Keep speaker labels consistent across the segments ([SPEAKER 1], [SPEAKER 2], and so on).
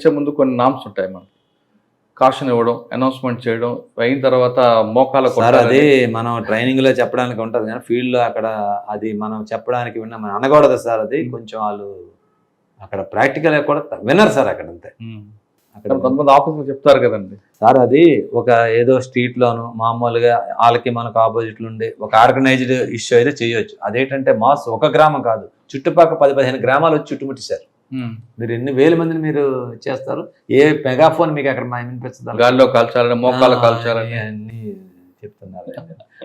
[SPEAKER 1] ఇచ్చే ముందు కొన్ని నామ్స్ ఉంటాయి మనం కాషన్ ఇవ్వడం అనౌన్స్మెంట్ చేయడం అయిన తర్వాత మోకాల
[SPEAKER 2] సార్. అది మనం ట్రైనింగ్లో చెప్పడానికి ఉంటది కానీ ఫీల్డ్లో అక్కడ అది మనం చెప్పడానికి విన్నా మనం అనకూడదు సార్ అది. కొంచెం వాళ్ళు అక్కడ ప్రాక్టికల్ కూడా వినరు సార్ అక్కడ అంతే.
[SPEAKER 1] ఉమ్.
[SPEAKER 2] అక్కడ
[SPEAKER 1] కొంతమంది ఆఫీసులు చెప్తారు కదండి.
[SPEAKER 2] సార్ అది ఒక ఏదో స్ట్రీట్ లోను మామూలుగా వాళ్ళకి మనకు ఆపోజిట్లు ఉండి ఒక ఆర్గనైజ్డ్ ఇష్యూ అయితే చేయొచ్చు. అదేంటంటే మాస్ ఒక గ్రామం కాదు. చుట్టుపక్కల పది పదిహేను గ్రామాలు వచ్చి చుట్టుముట్టేశారు
[SPEAKER 1] ఉమ్.
[SPEAKER 2] మీరు ఎన్ని వేల మందిని మీరు చేస్తారు? ఏ మెగాఫోన్ మీకు అక్కడ మా వినిపిస్తుంది?
[SPEAKER 1] గాలిలో కాల్చాలని మోకాల కాల్చాలని.
[SPEAKER 2] అన్ని చెప్తున్నారు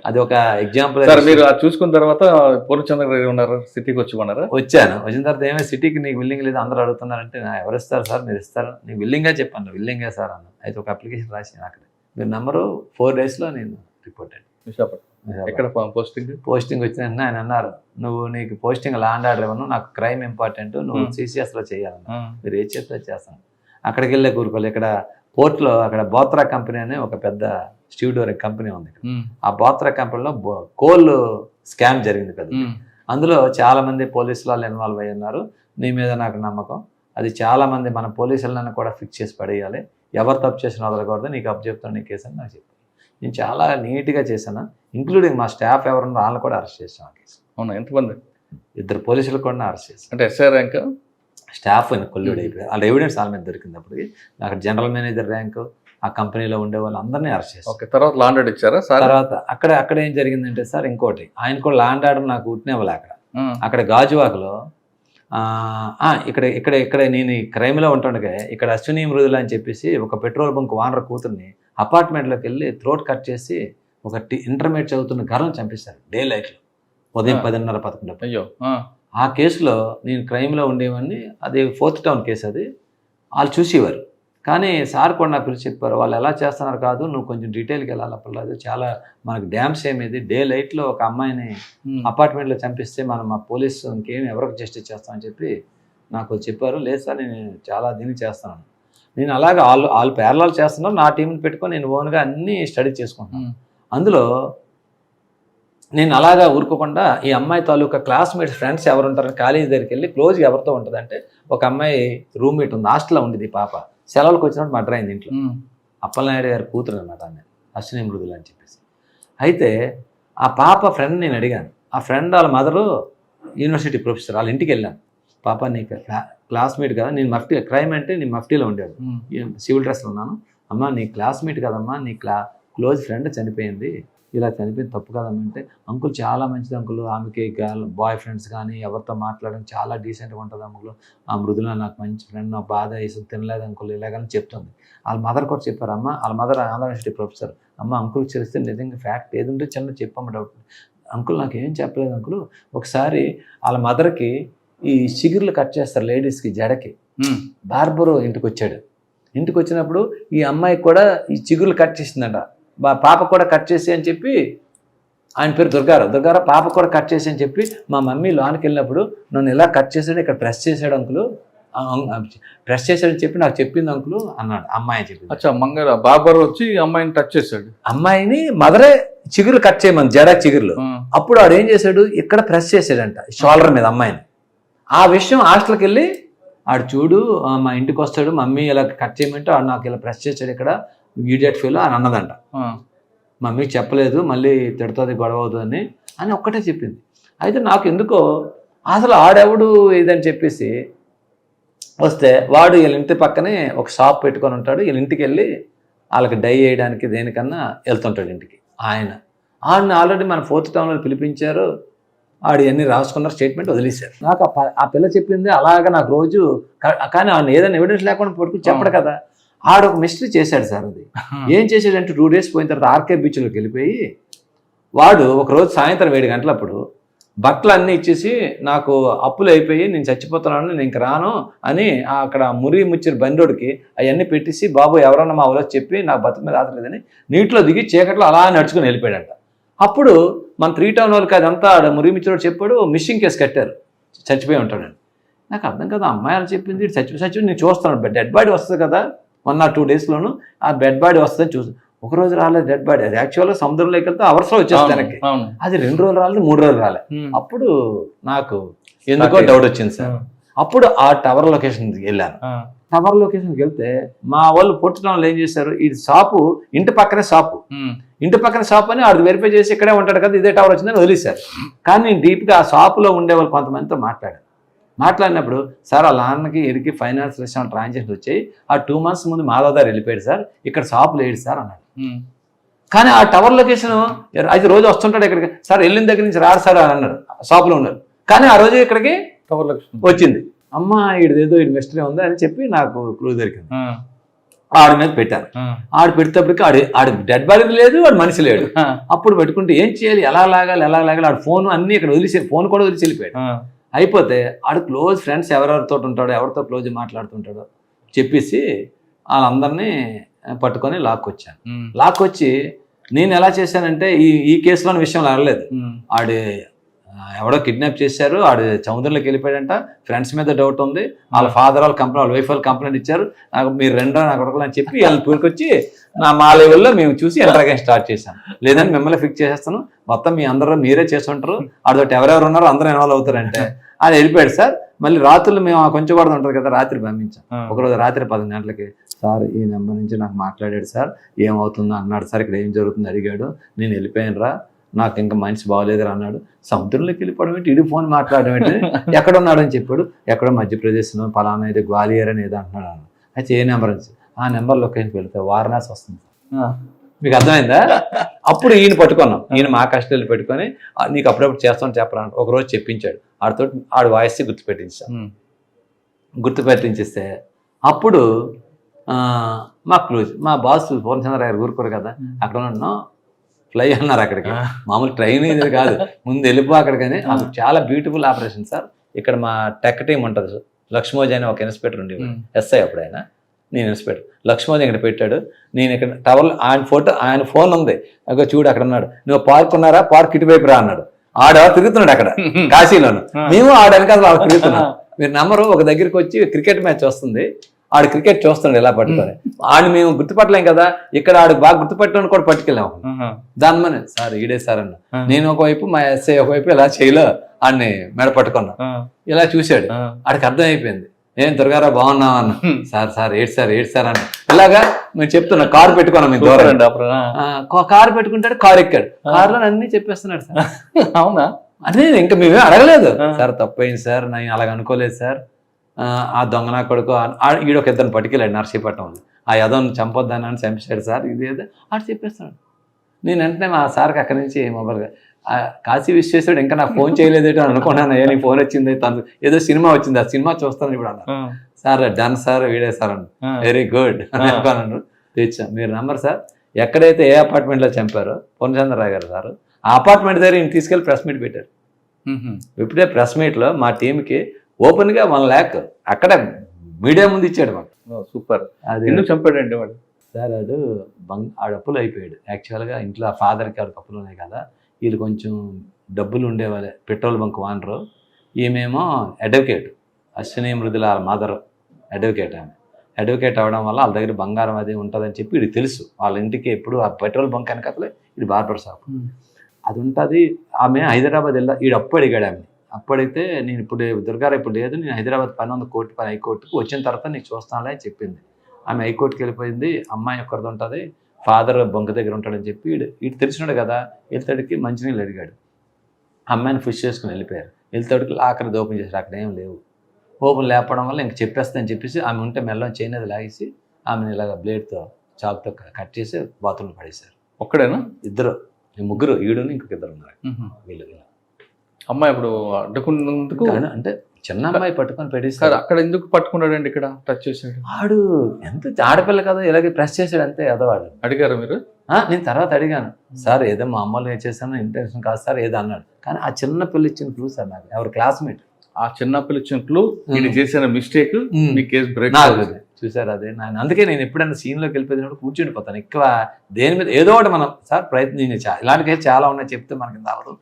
[SPEAKER 2] అది ఒక ఎగ్జాంపుల్
[SPEAKER 1] సార్ మీరు అది చూసుకున్న తర్వాత పూర్ణచంద్ర గారు ఉన్నారు సిటీకి వచ్చి ఉన్నారా
[SPEAKER 2] వచ్చాను. వచ్చిన తర్వాత ఏమో సిటీకి నీకు బిల్డింగ్ లేదు అందరూ అడుగుతున్నారంటే "నా ఎవరు ఇస్తారు సార్? మీరు ఇస్తారు? నీకు బిల్డింగే చెప్పాను బిల్డింగే సార్ అన్న అయితే ఒక అప్లికేషన్ రాసి అక్కడ మీరు నంబరు ఫోర్ డేస్లో నేను రిపోర్ట్
[SPEAKER 1] విశాఖపట్నం. ఎక్కడ పోస్టింగ్?
[SPEAKER 2] పోస్టింగ్ వచ్చిన ఆయన అన్నారు నువ్వు నీకు పోస్టింగ్ ల్యాండ్ ఆర్డర్ ఇవ్వను నాకు క్రైమ్ ఇంపార్టెంట్ నువ్వు. సిసిఎస్లో చేయాలన్నా మీరు ఏ చేస్తే అది చేస్తాను. అక్కడికి వెళ్ళే కూరుకోవాలి ఇక్కడ పోర్ట్లో అక్కడ బోత్రా కంపెనీ అనే ఒక పెద్ద స్టీవ్డోర్ కంపెనీ ఉంది. ఆ బోత్రా కంపెనీలో కోల్ స్కామ్ జరిగింది కదా అందులో చాలా మంది పోలీసులు వాళ్ళు ఇన్వాల్వ్ అయ్యి ఉన్నారు. నీ మీద నాకు నమ్మకం. అది చాలా మంది మన పోలీసులను కూడా ఫిక్స్ చేసి పడేయాలి. ఎవరు తప్పు చేసిన వదలకూడదు. నీకు అప్ చెప్తాను నీ కేసు అని నాకు చెప్పాను నేను చాలా నీట్గా చేశాను. ఇంక్లూడింగ్ మా స్టాఫ్ ఎవరున్నారు వాళ్ళని కూడా అరెస్ట్ కేసు
[SPEAKER 1] అవునా? ఎంతమంది?
[SPEAKER 2] ఇద్దరు పోలీసులు కూడా అరెస్ట్ చేశాను
[SPEAKER 1] అంటే ఎస్ఐ ర్యాంక్?
[SPEAKER 2] స్టాఫ్ కొల్లుడు అయిపోయారు. వాళ్ళ ఎవిడెన్స్ వాళ్ళ మీద దొరికింది అప్పటికి. నాకు జనరల్ మేనేజర్ ర్యాంకు ఆ కంపెనీలో ఉండే వాళ్ళు అందరినీ అరెస్ట్ చేశాను
[SPEAKER 1] ఓకే తర్వాత లాండెడ్ ఇచ్చారా సార్?
[SPEAKER 2] తర్వాత అక్కడ అక్కడ ఏం జరిగిందంటే సార్ ఇంకోటి. ఆయన కూడా ల్యాండ్ ఆర్డర్ నాకు ఉట్టినేవాళ్ళు అక్కడ. అక్కడ గాజువాకలో ఇక్కడ ఇక్కడ ఇక్కడ నేను క్రైమ్లో ఉంటుండగా ఇక్కడ అశ్విని మృదుల అని చెప్పేసి ఒక పెట్రోల్ బంక్ వానర్ కూతుర్ని అపార్ట్మెంట్లోకి వెళ్ళి థ్రోట్ కట్ చేసి ఒక ఇంటర్మీడియట్ చదువుతున్న గర్వం చంపేశారు డే లైట్లో ఉదయం. పదిన్నర పదకొండు
[SPEAKER 1] అయ్యో ఆ.
[SPEAKER 2] కేసులో నేను క్రైమ్లో ఉండేవాడిని. అది ఫోర్త్ టౌన్ కేసు అది. వాళ్ళు చూసేవారు. కానీ సార్ కూడా నాకు పిలిచి చెప్పారు వాళ్ళు ఎలా చేస్తున్నారు కాదు నువ్వు కొంచెం డీటెయిల్కి వెళ్ళాలి పర్లేదు చాలా మనకు డ్యామ్స్ ఏమేది. డే లైట్లో ఒక అమ్మాయిని. అపార్ట్మెంట్లో చంపిస్తే మనం మా పోలీస్ ఇంకేం ఎవరికి జస్టిస్ చేస్తామని చెప్పి నాకు చెప్పారు. లేదు సార్ నేను చాలా దీన్ని చేస్తాను. నేను అలాగే వాళ్ళు వాళ్ళు పేర్లాలు చేస్తున్నారు నా టీంని పెట్టుకొని నేను ఓన్గా అన్నీ స్టడీ చేసుకుంటున్నాను. అందులో నేను అలాగా ఊరుకోకుండా ఈ అమ్మాయి తాలూకా క్లాస్మేట్స్ ఫ్రెండ్స్ ఎవరు ఉంటారు కాలేజీ దగ్గరికి వెళ్ళి క్లోజ్ ఎవరితో ఉంటుంది అంటే ఒక అమ్మాయి రూమ్మేట్ ఉంది హాస్టల్లో ఉండేది పాప. సెలవులకు వచ్చినప్పుడు మర్డర్ అయింది ఇంట్లో. అప్పలనాయుడు గారి కూతురు అనమాట ఆమె అశ్విని మృదులు అని చెప్పేసి. అయితే ఆ పాప ఫ్రెండ్ నేను అడిగాను. ఆ ఫ్రెండ్ వాళ్ళ మదరు యూనివర్సిటీ ప్రొఫెసర్ వాళ్ళ ఇంటికి వెళ్ళాను. పాప నీకు క్లా క్లాస్మేట్ కదా నేను మఫ్టీ క్రైమ్ అంటే నేను మఫ్టీలో. ఏం సివిల్ డ్రెస్లో ఉన్నాను. అమ్మ నీ క్లాస్మేట్ కదమ్మా నీ క్లా క్లోజ్ ఫ్రెండ్ చనిపోయింది. ఇలా చనిపోయింది తప్పు కదమ్మా అంటే అంకుల్ చాలా మంచిది అంకుల్. ఆమెకి గర్ల్ బాయ్ ఫ్రెండ్స్ కానీ ఎవరితో మాట్లాడడం చాలా డీసెంట్గా ఉంటుంది అంకుల్. ఆ మృదుల నాకు మంచి ఫ్రెండ్ నా బాధ వేసి తినలేదు అంకుల్ ఇలాగని చెప్తుంది. వాళ్ళ మదర్ కూడా చెప్పారు అమ్మ వాళ్ళ మదర్ ఆంధ్ర యూనివర్సిటీ ప్రొఫెసర్. అమ్మ అంకుల్ తెలిస్తే నిజంగా ఫ్యాక్ట్. ఏది ఉంటే చిన్న చెప్పమ్మ డౌట్ అంకుల్ నాకు ఏం చెప్పలేదు అంకుల్. ఒకసారి వాళ్ళ మదర్కి ఈ చిగుర్లు కట్ చేస్తారు లేడీస్కి జడకి. బార్బరు ఇంటికి వచ్చాడు ఇంటికి వచ్చినప్పుడు ఈ అమ్మాయికి కూడా ఈ చిగుర్లు కట్ చేసిందంట. బా పాప కూడా కట్ చేసి అని చెప్పి ఆయన పేరు దుర్గారావు. దుర్గారావు పాప కూడా కట్ చేసి అని చెప్పి మా మమ్మీ లోనికి వెళ్ళినప్పుడు నన్ను ఇలా కట్ చేసాడు ఇక్కడ ప్రెస్ చేశాడు అంకులు. ప్రెస్ చేశాడని చెప్పి నాకు చెప్పింది అంకులు అన్నాడు. అమ్మాయి అని చెప్పింది.
[SPEAKER 1] అచ్చా మంగళ బాబర్ వచ్చి అమ్మాయిని టచ్ చేశాడు.
[SPEAKER 2] అమ్మాయిని మదరే చిగురు కట్ చేయమని జడ చిగురులు. అప్పుడు ఆడు ఏం చేశాడు? ఇక్కడ ప్రెస్ చేశాడంట షోల్డర్ మీద అమ్మాయిని. ఆ విషయం హాస్టల్కి వెళ్ళి ఆడు చూడు మా ఇంటికి వస్తాడు మమ్మీ ఇలా కట్ చేయమంటే ఆడు నాకు ఇలా ప్రెస్ చేశాడు ఇక్కడ ఈడియట్ ఫీల్ అని అన్నదంట.
[SPEAKER 1] ఆ.
[SPEAKER 2] మమ్మీకి చెప్పలేదు మళ్ళీ తిడుతుంది గొడవ అవుతుందని అని ఒక్కటే చెప్పింది. అయితే నాకు ఎందుకో అసలు ఆడెవడు ఇదని చెప్పేసి వస్తే వాడు వీళ్ళ ఇంటి పక్కనే ఒక షాప్ పెట్టుకొని ఉంటాడు వీళ్ళ ఇంటికి వెళ్ళి వాళ్ళకి డై వేయడానికి దేనికన్నా వెళ్తుంటాడు ఇంటికి ఆయన. ఆడిని ఆల్రెడీ మన ఫోర్త్ టౌన్లో పిలిపించారు ఆడు ఇవన్నీ రాసుకున్నారు స్టేట్మెంట్ వదిలేశారు. నాకు ఆ పిల్ల చెప్పింది అలాగా నాకు రోజు కానీ ఆయన ఏదైనా ఎవిడెన్స్ లేకుండా పట్టుకుని చెప్పడు కదా. ఆడు ఒక మిస్టరీ చేశాడు సార్ అది. ఏం చేసాడంటే టూ డేస్ పోయిన తర్వాత ఆర్కే బీచ్లోకి వెళ్ళిపోయి వాడు ఒకరోజు సాయంత్రం ఏడు గంటలప్పుడు బట్టలు అన్నీ ఇచ్చేసి నాకు అప్పులు అయిపోయి నేను చచ్చిపోతున్నాను నేను ఇంక రాను అని అక్కడ మురి ముచ్చిరి బండోడికి అవన్నీ పెట్టేసి బాబు ఎవరన్నా మా ఊళ్ళో చెప్పి నాకు బతుకు మీద ఆధార లేదని నీటిలో దిగి చీకట్లో అలా నడుచుకుని వెళ్ళిపోయాడంట. అప్పుడు మన త్రీ టౌన్ వాళ్ళకి అదంతా ఆడ మురి ముచ్చిరోడు చెప్పాడు మిస్సింగ్ కేసు కట్టారు. చచ్చిపోయి ఉంటాడని నాకు అర్థం కదా అమ్మాయి అలా చెప్పింది చచ్చిపోయి చచ్చిపోయి నేను చూస్తాను డెడ్ బాడీ వస్తుంది కదా వన్ ఆర్ టూ డేస్లోను ఆ డెడ్ బాడీ వస్తుందని చూసి. ఒక రోజు రాలేదు డెడ్ బాడీ అది యాక్చువల్గా సముద్రంలోకి వెళ్తే అవర్స్లో వచ్చేస్తుంది వెనక్కి అది రెండు రోజులు రాలేదు మూడు రోజులు రాలే.
[SPEAKER 1] ఉమ్.
[SPEAKER 2] అప్పుడు నాకు ఎందుకో డౌట్ వచ్చింది సార్. అప్పుడు ఆ టవర్ లొకేషన్ వెళ్ళాను. టవర్ లొకేషన్కి వెళ్తే మా వాళ్ళు పుట్టడంలో ఏం చేశారు ఈ షాపు ఇంటి పక్కనే షాపు. ఇంటి పక్కన షాప్ అని ఆడు వెరిఫై చేసి ఇక్కడే ఉంటాడు కదా ఇదే టవర్ వచ్చిందని వదిలేశారు. కానీ నేను డీప్గా ఆ షాపులో ఉండే వాళ్ళు కొంతమందితో మాట్లాడాను మాట్లాడినప్పుడు సార్ వాళ్ళ నాన్నకి ఇడికి ఫైనాన్స్ విషయం ట్రాన్సాక్షన్ వచ్చాయి. ఆ టూ మంత్స్ ముందు మాధవదారు వెళ్ళిపోయాడు సార్. ఇక్కడ షాప్ లేడు సార్ అన్నాడు. కానీ ఆ టవర్ లొకేషన్ అది రోజు వస్తుంటాడు ఇక్కడికి. సార్ వెళ్ళిన దగ్గర నుంచి రాడు సార్ అని అన్నాడు. షాప్లో ఉన్నారు. కానీ ఆ రోజు ఇక్కడికి
[SPEAKER 1] టవర్ లక్ష్మి
[SPEAKER 2] వచ్చింది. అమ్మ ఈడేదో ఇన్వెస్టర్ ఉంది అని చెప్పి నాకు క్లూ దొరికింది.
[SPEAKER 1] ఆ,
[SPEAKER 2] ఆడి మీద పెట్టాను
[SPEAKER 1] ఆ,
[SPEAKER 2] ఆడు పెడితేప్పటికి ఆడు ఆడు డెడ్ బాడీ లేదు వాడు మనిషి లేడు. అప్పుడు పెట్టుకుంటే ఏం చేయాలి? ఎలా లాగాలి? ఎలా లాగాలి? ఆడు ఫోన్ అన్ని ఇక్కడ వదిలేసి ఫోన్ కూడా వదిలేసి వెళ్ళిపోయాడు. అయిపోతే ఆడు క్లోజ్ ఫ్రెండ్స్ ఎవరెవరితో ఉంటాడో ఎవరితో క్లోజ్ మాట్లాడుతుంటాడో చెప్పేసి వాళ్ళందరినీ పట్టుకొని లాక్కొచ్చాను. లాక్కొచ్చి నేను ఎలా చేశానంటే ఈ ఈ కేసులోని విషయం అడగలేదు
[SPEAKER 1] ఉమ్.
[SPEAKER 2] ఆడు ఎవడో కిడ్నాప్ చేశారు ఆడు సముద్రంలోకి వెళ్ళిపోయాడంట. ఫ్రెండ్స్ మీద డౌట్ ఉంది. వాళ్ళ ఫాదర్ వాళ్ళ కంపెనీ వాళ్ళ వైఫ్ వాళ్ళ కంప్లైంట్ ఇచ్చారు. నాకు మీరు రెండో నా కొడుకులు అని చెప్పి వాళ్ళ పూరికొచ్చి నా మా లెవెల్లో మేము చూసి ఎంటర్గా స్టార్ట్ చేశాం లేదని మిమ్మల్ని ఫిక్స్ చేసేస్తాను. మొత్తం మీ అందరూ మీరే చేస్తుంటారు. ఆడతోటి ఎవరెవరు ఉన్నారో అందరూ ఇన్వాల్వ్ అవుతారంటే. ఆయన వెళ్ళిపోయాడు సార్. మళ్ళీ రాత్రులు మేము కొంచెం కూడా ఉంటుంది కదా రాత్రి పంపించాం. ఒకరోజు రాత్రి పది గంటలకి సార్ ఈ నెంబర్ నుంచి నాకు మాట్లాడాడు సార్. ఏమవుతుందో అన్నాడు సార్. ఇక్కడ ఏం జరుగుతుందో అడిగాడు. నేను వెళ్ళిపోయాను రా నాకు ఇంకా మనిషి బాగోలేదురా అన్నాడు. సముద్రంలోకి వెళ్ళిపోవడం ఏంటి? ఇడి ఫోన్ మాట్లాడడం ఏంటి? ఎక్కడ ఉన్నాడని చెప్పాడు. ఎక్కడో మధ్యప్రదేశ్లో పలానా ఇది గ్వాలియర్ అని ఏదో అంటున్నాడు అయితే ఏ నెంబర్ అని ఆ నెంబర్ లొకేషన్కి వెళ్తే వారణాసి వస్తుంది. మీకు అర్థమైందా? అప్పుడు ఈయన పట్టుకున్నాం. ఈయన మా కష్టాలు పెట్టుకొని "ఆ, నీకు అప్పుడప్పుడు చేస్తాను చెప్పరా ఒక రోజు చెప్పించాడు. ఆడితో ఆడు వాయిస్ గుర్తుపెట్టించాం.
[SPEAKER 1] ఉమ్.
[SPEAKER 2] గుర్తు పెట్టించిస్తే అప్పుడు మా క్లూజ్ మా బాస్ పూర్ణచంద్ర గారు ఊరుకోరు కదా. అక్కడ ఉన్నాం. ఫ్లై అన్నారు అక్కడికి. మామూలు ట్రైన్ ఇది కాదు. ముందు వెళ్ళిపో అక్కడికని. అది చాలా బ్యూటిఫుల్ ఆపరేషన్ సార్ ఇక్కడ మా టెక్ టీం ఉంటుంది. లక్ష్మోజీ అని ఒక ఇన్స్పెక్టర్
[SPEAKER 1] ఉమ్.
[SPEAKER 2] ఎస్ఐ అప్పుడు ఆయన. నేను ఇన్స్పెక్టర్ లక్ష్మోజీ ఇక్కడ పెట్టాడు. నేను ఇక్కడ టవర్ ఆయన ఫోటో ఆయన ఫోన్ ఉంది. అగో చూడు అక్కడ ఉన్నాడు. నువ్వు పార్క్ ఉన్నారా? పార్క్ ఇటువైపు రా అన్నాడు. ఆడ తిరుగుతున్నాడు అక్కడ? కాశీలోను. మేము ఆడ వెనకాల ఆడ తిరుగుతున్నాం మీరు నమ్మరు ఒక దగ్గరికి వచ్చి క్రికెట్ మ్యాచ్ వస్తుంది. ఆడు క్రికెట్ చూస్తున్నాడు ఇలా పట్టుకొని. ఆడు మేము గుర్తుపట్టలేం కదా ఇక్కడ ఆడు బాగా గుర్తుపట్టడానికి కూడా పట్టుకెళ్ళాం. దాని మన సార్ ఈడే సార్ అన్న. నేను ఒకవైపు మా ఎస్ఐ ఒకవైపు ఇలా చేయలో ఆడిని మెడ పట్టుకున్నా. ఇలా చూశాడు. ఆడికి అర్థమైపోయింది. ఏం దుర్గారావు బాగున్నావు అన్న. సార్ సార్ ఏడు సార్ ఏడు సార్ అన్న. ఇలాగా మేము చెప్తున్నా కారు పెట్టుకున్నాం మేము దూరం. కారు పెట్టుకుంటాడు కారు ఎక్కాడు. కారులో అన్ని చెప్పేస్తున్నాడు సార్.
[SPEAKER 1] అవునా?
[SPEAKER 2] అదే ఇంకా మేమే అడగలేదు. సార్ తప్పైంది సార్ నేను అలాగ అనుకోలేదు సార్. ఆ, ఆ దొంగ నా కొడుకు ఈడ ఒక ఇద్దరిని పట్టుకెళ్ళాడు నర్సీపట్నంలో ఆ యదోని చంపొద్దని అని చంపేశాడు సార్. ఇది ఏదో ఆడు చెప్పేస్తున్నాడు. నేను వెంటనే మా సార్కి అక్కడి నుంచి మొబైల్గా ఆ కాశీ విశ్వేశ్వరుడు ఇంకా నాకు ఫోన్ చేయలేదేటో అని అనుకున్నాను. అయ్యా నీకు ఫోన్ వచ్చింది తను ఏదో సినిమా వచ్చింది ఆ సినిమా చూస్తాను ఇప్పుడు అన్నారు
[SPEAKER 1] ఆ.
[SPEAKER 2] సార్ డన్ సార్ వీడే సార్ అన్న. వెరీ గుడ్ అని. అనుకున్నాను తెచ్చాం. మీరు నంబర్ సార్. ఎక్కడైతే ఏ అపార్ట్మెంట్లో చంపారో పూర్ణచంద్రరావు గారు సార్ ఆ అపార్ట్మెంట్ దగ్గర ఈయన తీసుకెళ్ళి ప్రెస్ మీట్ పెట్టారు. ఇప్పుడే ప్రెస్ మీట్లో మా టీంకి ఓపెన్గా వన్ ల్యాక్. అక్కడ మీడియా ముందు ఇచ్చాడు మాకు.
[SPEAKER 1] ఓ, సూపర్.
[SPEAKER 2] అది.
[SPEAKER 1] ఎందుకు చంపాడండి వాడు?
[SPEAKER 2] సార్ ఆడు బంగ్ ఆడు అప్పులు అయిపోయాడు. యాక్చువల్గా ఇంట్లో ఫాదర్కి ఆడికి అప్పులు ఉన్నాయి కదా వీళ్ళు కొంచెం డబ్బులు ఉండేవాళ్ళే. Petrol bunk owner. ఈమెమో advocate Ashwini Mrudula mother advocate ఆమె. అడ్వకేట్ అవ్వడం వల్ల వాళ్ళ దగ్గర బంగారం అది ఉంటుందని చెప్పి ఇది తెలుసు. వాళ్ళ ఇంటికి ఎప్పుడు ఆ పెట్రోల్ బంక్ వెనకతలే ఇది బార్బర్ షాప్. అది ఉంటుంది. ఆమె హైదరాబాద్ వెళ్ళా ఈడు అప్పు అడిగాడు ఆమె అప్పుడైతే నేను ఇప్పుడు దుర్గారావు ఇప్పుడు లేదు నేను హైదరాబాద్ పని ఉంది కోర్టు పని హైకోర్టుకు వచ్చిన తర్వాత నీకు చూస్తానులే అని చెప్పింది. ఆమె హైకోర్టుకి వెళ్ళిపోయింది అమ్మాయి ఒక్కరిది ఉంటుంది ఫాదర్ బొంక దగ్గర ఉంటాడని చెప్పి ఇటు తెలిసినాడు కదా వెళ్తాడికి మంచినీళ్ళు అడిగాడు. అమ్మాయిని ఫిష్ చేసుకుని వెళ్ళిపోయారు. వెళ్తాడికి ఆఖరి ఓపెన్ చేశారు అక్కడ ఏం లేవు. ఓపెన్ లేపడం వల్ల ఇంక చెప్పేస్తానని చెప్పేసి ఆమె ఉంటే మెల్లం చైన్ అది లాగేసి ఆమెను ఇలాగ బ్లేడ్తో చాక్తో కట్ చేసి బాత్రూంలో పడేశారు.
[SPEAKER 1] ఒక్కడేనా?
[SPEAKER 2] ఇద్దరు ముగ్గురు ఈడుని ఇంకొక ఇద్దరు ఉన్నారు. వీళ్ళు.
[SPEAKER 1] అమ్మాయి ఇప్పుడు అడ్డుకున్నందుకు
[SPEAKER 2] కానీ అంటే చిన్న అమ్మాయి పట్టుకొని
[SPEAKER 1] సార్
[SPEAKER 2] పెట్టేస్తారు
[SPEAKER 1] అక్కడ ఎందుకు పట్టుకున్నాడండి ఇక్కడ టచ్ చేసాడు
[SPEAKER 2] ఆడు ఎంత ఆడపిల్ల కదా ఇలాగే ప్రెస్ చేశాడు అంతే ఎదవాడు.
[SPEAKER 1] అడిగారా మీరు?
[SPEAKER 2] ఆ, నేను తర్వాత అడిగాను. సార్ ఏదో మా అమ్మలు చేశాను ఇంటెన్షన్ కాదు సార్ ఏదో అన్నాడు. కానీ ఆ చిన్న పిల్ల ఇచ్చిన క్లూ సార్ నాకు ఎవరు క్లాస్మేట్
[SPEAKER 1] ఆ చిన్న పిల్ల ఇచ్చిన క్లూ ఇది చేసిన మిస్టేక్ మీ కేసు బ్రేక్.
[SPEAKER 2] చూసారు అదే? నేను అందుకే నేను ఎప్పుడైనా సీన్లోకి వెళ్ళిపోయినప్పుడు కూర్చుండిపోతాను. ఎక్కువ దేని మీద ఏదో ఒకటి మనం సార్ ప్రయత్నం చా- ఇలాంటి కేసు చాలా ఉన్నాయి చెప్తే మనకి అవ్వదు